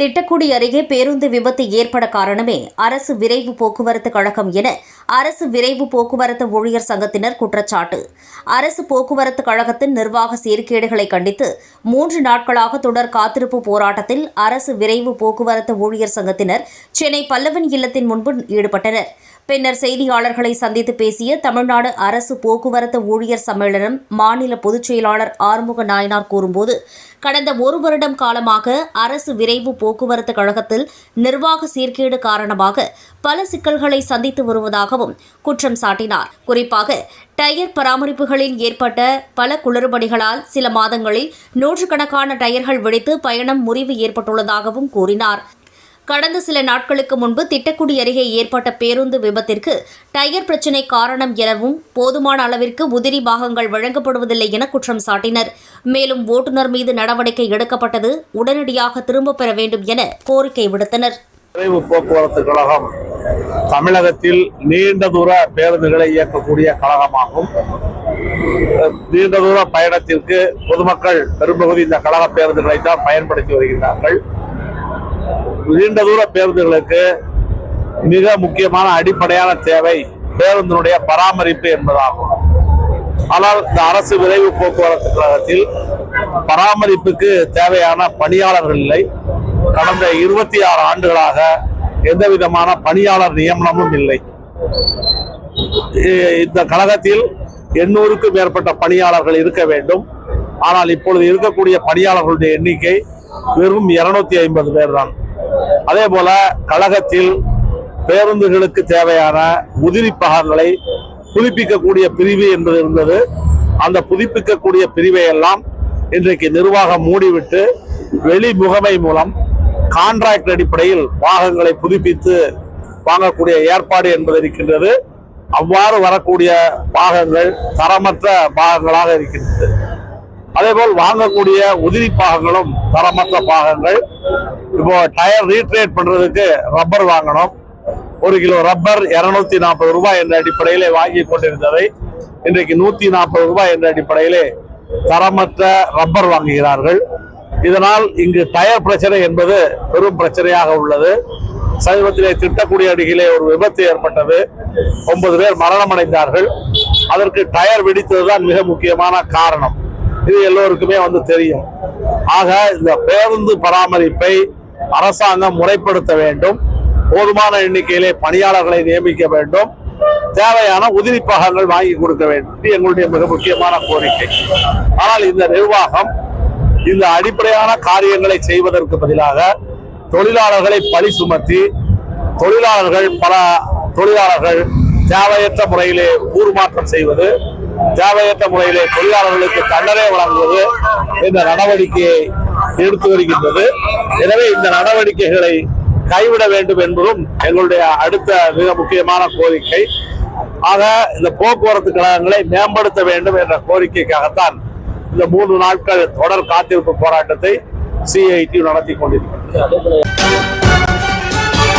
திட்டக்குடி அருகே பேருந்து விபத்து ஏற்பட காரணமே அரசு விரைவு போக்குவரத்து கழகம் என அரசு விரைவு போக்குவரத்து ஊழியர் சங்கத்தினர் குற்றச்சாட்டு. அரசு போக்குவரத்து கழகத்தின் நிர்வாக சீர்கேடுகளை கண்டித்து மூன்று நாட்களாக தொடர் காத்திருப்பு போராட்டத்தில் அரசு விரைவு போக்குவரத்து ஊழியர் சங்கத்தினர் சென்னை பல்லவன் இல்லத்தின் முன்பு ஈடுபட்டனர். பின்னர் செய்தியாளர்களை சந்தித்து பேசிய தமிழ்நாடு அரசு போக்குவரத்து ஊழியர் சம்மேளனம் மாநில பொதுச் செயலாளர் ஆறுமுக நாயனார் கூறும்போது கடந்த ஒரு வருடம் காலமாக அரசு விரைவு போக்குவரத்து கழகத்தில் நிர்வாக சீர்கேடு காரணமாக பல சிக்கல்களை சந்தித்து வருவதாகவும் குற்றம் சாட்டினார். குறிப்பாக டயர் பராமரிப்புகளில் ஏற்பட்ட பல குளறுபடிகளால் சில மாதங்களில் நூற்றுக்கணக்கான டயர்கள் வெடித்து பயணம் முறிவு ஏற்பட்டுள்ளதாகவும் கூறினார். கடந்த சில நாட்களுக்கு முன்பு திட்டக்குடி அருகே ஏற்பட்ட பேருந்து விபத்திற்கு டயர் பிரச்சினை காரணம் எனவும் போதுமான அளவிற்கு உதிரி பாகங்கள் வழங்கப்படுவதில்லை என குற்றம் சாட்டினர். மேலும் ஓட்டுநர் மீது நடவடிக்கை எடுக்கப்பட்டது உடனடியாக திரும்பப் பெற வேண்டும் என கோரிக்கை விடுத்தனர். விரைவு போக்குவரத்து கழகம் தமிழகத்தில் நீண்ட தூர பேருந்துகளை இயக்கக்கூடிய கழகமாகும். நீண்ட தூர பயணத்திற்கு பொதுமக்கள் பெரும்பகுதி இந்த கழக பேருந்துகளை தான் பயன்படுத்தி வருகிறார்கள் நீண்ட தூர பேருந்துகளுக்கு மிக முக்கியமான அடிப்படையான தேவை பேருந்தினுடைய பராமரிப்பு என்பதாகும். ஆனால் இந்த அரசு விரைவு போக்குவரத்து கழகத்தில் பராமரிப்புக்கு தேவையான பணியாளர்கள் இல்லை. கடந்த இருபத்தி ஆறு ஆண்டுகளாக எந்த விதமான பணியாளர் நியமனமும் இல்லை. இந்த கழகத்தில் எண்ணூறுக்கும் மேற்பட்ட பணியாளர்கள் இருக்க வேண்டும். ஆனால் இப்பொழுது இருக்கக்கூடிய பணியாளர்களுடைய எண்ணிக்கை வெறும் இருநூத்தி ஐம்பது பேர் தான். அதே போல கழகத்தில் பேருந்துகளுக்கு தேவையான உதிரி பாகங்களை புதுப்பிக்கக்கூடிய பிரிவு என்பது இருந்தது. அந்த புதுப்பிக்கக்கூடிய பிரிவை எல்லாம் இன்றைக்கு நிர்வாகம் மூடிவிட்டு வெளி முகமை மூலம் கான்ட்ராக்ட் அடிப்படையில் பாகங்களை புதுப்பித்து வாங்கக்கூடிய ஏற்பாடு என்பது இருக்கின்றது. அவ்வாறு வரக்கூடிய பாகங்கள் தரமற்ற பாகங்களாக இருக்கின்றது. அதேபோல் வாங்கக்கூடிய உதிரி பாகங்களும் தரமற்ற பாகங்கள். இப்போ டயர் ரீட்ரேட் பண்றதுக்கு ரப்பர் வாங்கணும். ஒரு கிலோ ரப்பர் இருநூத்தி நாற்பது ரூபாய் என்ற அடிப்படையிலே வாங்கி கொண்டிருந்ததை இன்றைக்கு நூத்தி நாற்பது ரூபாய் என்ற அடிப்படையிலே தரமற்ற ரப்பர் வாங்குகிறார்கள். இதனால் இங்கு டயர் பிரச்சனை என்பது பெரும் பிரச்சனையாக உள்ளது. சமீபத்திலே திட்டக்குடி அருகிலே ஒரு விபத்து ஏற்பட்டது. ஒன்பது பேர் மரணமடைந்தார்கள். அதற்கு டயர் வெடித்ததுதான் மிக முக்கியமான காரணம். இது எல்லோருக்குமே வந்து தெரியும். ஆக இந்த பேருந்து பராமரிப்பை அரசாங்கம் முறைப்படுத்த வேண்டும். போதுமான எண்ணிக்கையிலே பணியாளர்களை நியமிக்க வேண்டும். தேவையான உதிரி பாகங்கள் வாங்கி கொடுக்க வேண்டும். இது எங்களுடைய மிக முக்கியமான கோரிக்கை. ஆனால் இந்த நிர்வாகம் இந்த அடிப்படையான காரியங்களை செய்வதற்கு பதிலாக தொழிலாளர்களை பழி சுமத்தி தொழிலாளர்கள் பல தொழிலாளர்கள் தேவையற்ற முறையிலே ஊர் மாற்றம் செய்வது தேவையற்ற முறையிலே தொழிலாளர்களுக்கு தண்டனை வழங்குவது இந்த நடவடிக்கையை எடுத்து வருகின்றது. எனவே இந்த நடவடிக்கைகளை கைவிட வேண்டும் என்பதும் எங்களுடைய அடுத்த மிக முக்கியமான கோரிக்கை. ஆக இந்த போக்குவரத்து கழகங்களை மேம்படுத்த வேண்டும் என்ற கோரிக்கைக்காகத்தான் இந்த மூன்று நாட்கள் தொடர் காத்திருப்பு போராட்டத்தை சிஐடி நடத்தி கொண்டிருக்கிறது.